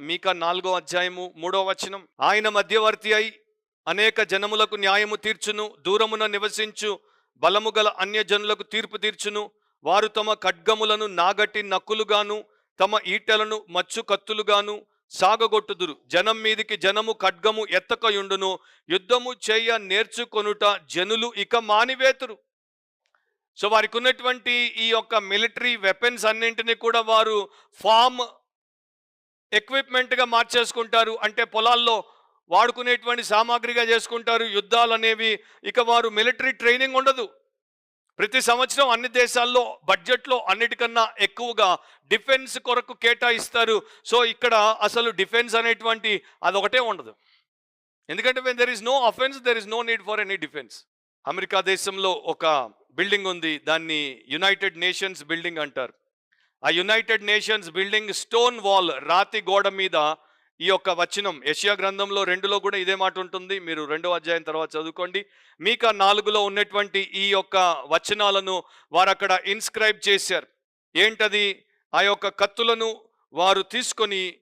మీక నాలుగో అధ్యాయము మూడో వచనం. ఆయన మధ్యవర్తి అయి అనేక జనములకు న్యాయము తీర్చును దూరమున నివసించు బలము గల అన్యజనులకు తీర్పు తీర్చును. వారు తమ ఖడ్గములను నాగటి నక్కులుగాను తమ ఈటలను మచ్చు కత్తులుగాను సాగగొట్టుదురు. జనం మీదికి జనము ఖడ్గము ఎత్తకయుండును. యుద్ధము చేయ నేర్చుకొనుట జనులు ఇక మానివేతురు. సో వారికి ఉన్నటువంటి ఈ యొక్క మిలిటరీ వెపన్స్ అన్నింటినీ కూడా వారు ఫామ్ ఎక్విప్మెంట్గా మార్చేసుకుంటారు. అంటే పొలాల్లో వాడుకునేటువంటి సామాగ్రిగా చేసుకుంటారు. యుద్ధాలు అనేవి ఇక వారు మిలిటరీ ట్రైనింగ్ ఉండదు. ప్రతి సంవత్సరం అన్ని దేశాల్లో బడ్జెట్లో అన్నిటికన్నా ఎక్కువగా డిఫెన్స్ కొరకు కేటాయిస్తారు. సో ఇక్కడ అసలు డిఫెన్స్ అనేటువంటి అదొకటే ఉండదు. ఎందుకంటే when there is no offence there is no need for any defence America దేశంలో ఒక బిల్డింగ్ ఉంది. దాన్ని యునైటెడ్ నేషన్స్ బిల్డింగ్ అంటారు. ఆ United Nations building stone wall రాతి గోడ మీద ఈ యొక్క వచనం. ఏషియా గ్రంథంలో రెండులో కూడా ఇదే మాట ఉంటుంది. మీరు రెండో అధ్యాయం తర్వాత చదువుకోండి. మీక నాలుగులో ఉన్నటువంటి ఈ యొక్క వచనాలను వారు అక్కడ ఇన్స్క్రైబ్ చేశారు. ఏంటది? ఆ యొక్క కత్తులను వారు తీసుకొని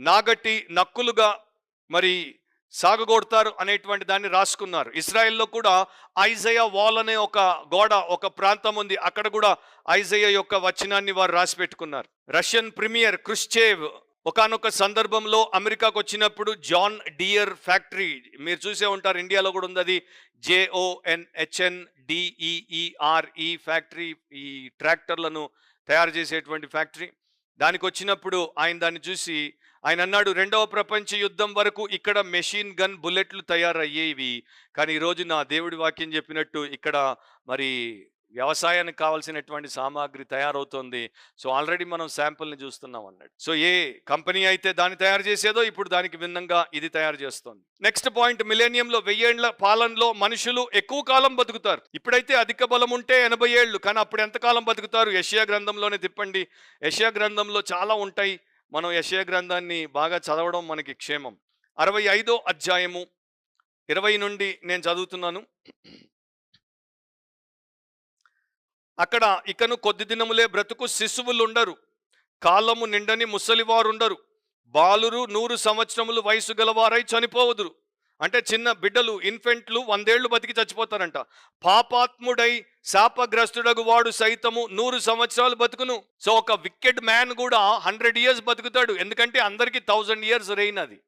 నాగట్టి నక్కులుగా మరి సాగగొడతారు అనేటువంటి దాన్ని రాసుకున్నారు. ఇస్రాయెల్లో కూడా ఐజయ వాల్ అనే ఒక గోడ ఒక ప్రాంతం ఉంది. అక్కడ కూడా ఐజయ యొక్క వచనాన్ని వారు రాసి పెట్టుకున్నారు. రష్యన్ ప్రీమియర్ క్రుష్చేవ్ ఒకానొక సందర్భంలో అమెరికాకు వచ్చినప్పుడు జాన్ డియర్ ఫ్యాక్టరీ మీరు చూసే ఉంటారు ఇండియాలో కూడా ఉంది అది. జేఓఎన్ హెచ్ఎన్ డిఈఈఆర్ఈ ఫ్యాక్టరీ ఈ ట్రాక్టర్లను తయారు చేసేటువంటి ఫ్యాక్టరీ. దానికి వచ్చినప్పుడు ఆయన దాన్ని చూసి ఆయన అన్నాడు రెండవ ప్రపంచ యుద్ధం వరకు ఇక్కడ మెషిన్ గన్ బుల్లెట్లు తయారయ్యేవి కానీ ఈరోజు నా దేవుడి వాక్యం చెప్పినట్టు ఇక్కడ మరి వ్యవసాయానికి కావాల్సినటువంటి సామాగ్రి తయారవుతోంది. సో ఆల్రెడీ మనం శాంపుల్ని చూస్తున్నాం అన్నాడు సో ఏ కంపెనీ అయితే దాన్ని తయారు చేసేదో ఇప్పుడు దానికి భిన్నంగా ఇది తయారు చేస్తోంది. నెక్స్ట్ పాయింట్ మిలేనియంలో వెయ్యేళ్ళ పాలనలో మనుషులు ఎక్కువ కాలం బతుకుతారు. ఇప్పుడైతే అధిక బలం ఉంటే ఎనభై ఏళ్ళు కానీ అప్పుడు ఎంతకాలం బతుకుతారు? యషియా గ్రంథంలోనే తిప్పండి. యషియా గ్రంథంలో చాలా ఉంటాయి. మనం యషియా గ్రంథాన్ని బాగా చదవడం మనకి క్షేమం. అరవై ఐదో అధ్యాయము ఇరవై నుండి నేను చదువుతున్నాను. అక్కడ ఇకను కొద్ది దినములే బ్రతుకు శిశువులు ఉండరు కాలము నిండని ముసలివారుండరు. బాలురు నూరు సంవత్సరములు వయసు గలవారై చనిపోవదురు. అంటే చిన్న బిడ్డలు ఇన్ఫెంట్లు వందేళ్ళు బతికి చచ్చిపోతారంట. పాపాత్ముడై శాపగ్రస్తుడగు వాడు సైతము నూరు సంవత్సరాలు బతుకును. సో ఒక వికెట్ మ్యాన్ కూడా హండ్రెడ్ ఇయర్స్ బతుకుతాడు. ఎందుకంటే అందరికీ థౌజండ్ ఇయర్స్ రెయిన్ అది.